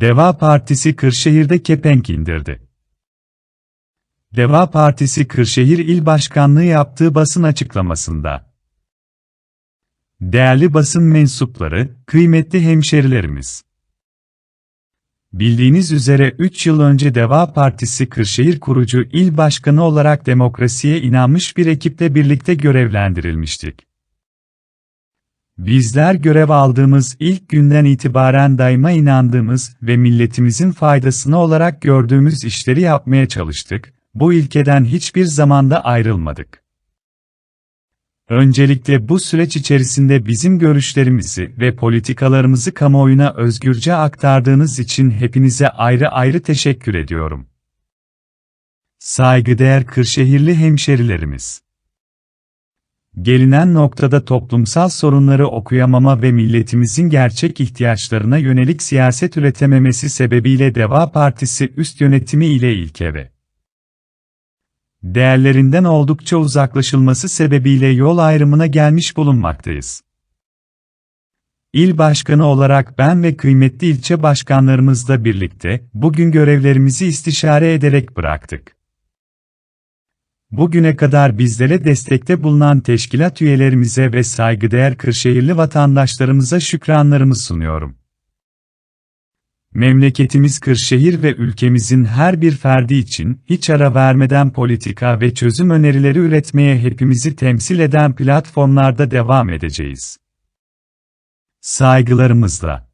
Deva Partisi Kırşehir'de kepenk indirdi. Deva Partisi Kırşehir İl Başkanlığı yaptığı basın açıklamasında. Değerli basın mensupları, kıymetli hemşerilerimiz. Bildiğiniz üzere 3 yıl önce Deva Partisi Kırşehir kurucu il başkanı olarak demokrasiye inanmış bir ekiple birlikte görevlendirilmiştik. Bizler görev aldığımız ilk günden itibaren daima inandığımız ve milletimizin faydasına olarak gördüğümüz işleri yapmaya çalıştık, bu ilkeden hiçbir zamanda ayrılmadık. Öncelikle bu süreç içerisinde bizim görüşlerimizi ve politikalarımızı kamuoyuna özgürce aktardığınız için hepinize ayrı ayrı teşekkür ediyorum. Saygıdeğer Kırşehirli hemşerilerimiz. Gelinen noktada toplumsal sorunları okuyamama ve milletimizin gerçek ihtiyaçlarına yönelik siyaset üretememesi sebebiyle Deva Partisi üst yönetimi ile ilke ve değerlerinden oldukça uzaklaşılması sebebiyle yol ayrımına gelmiş bulunmaktayız. İl başkanı olarak ben ve kıymetli ilçe başkanlarımızla birlikte bugün görevlerimizi istişare ederek bıraktık. Bugüne kadar bizlere destekte bulunan teşkilat üyelerimize ve saygıdeğer Kırşehirli vatandaşlarımıza şükranlarımı sunuyorum. Memleketimiz Kırşehir ve ülkemizin her bir ferdi için hiç ara vermeden politika ve çözüm önerileri üretmeye hepimizi temsil eden platformlarda devam edeceğiz. Saygılarımızla.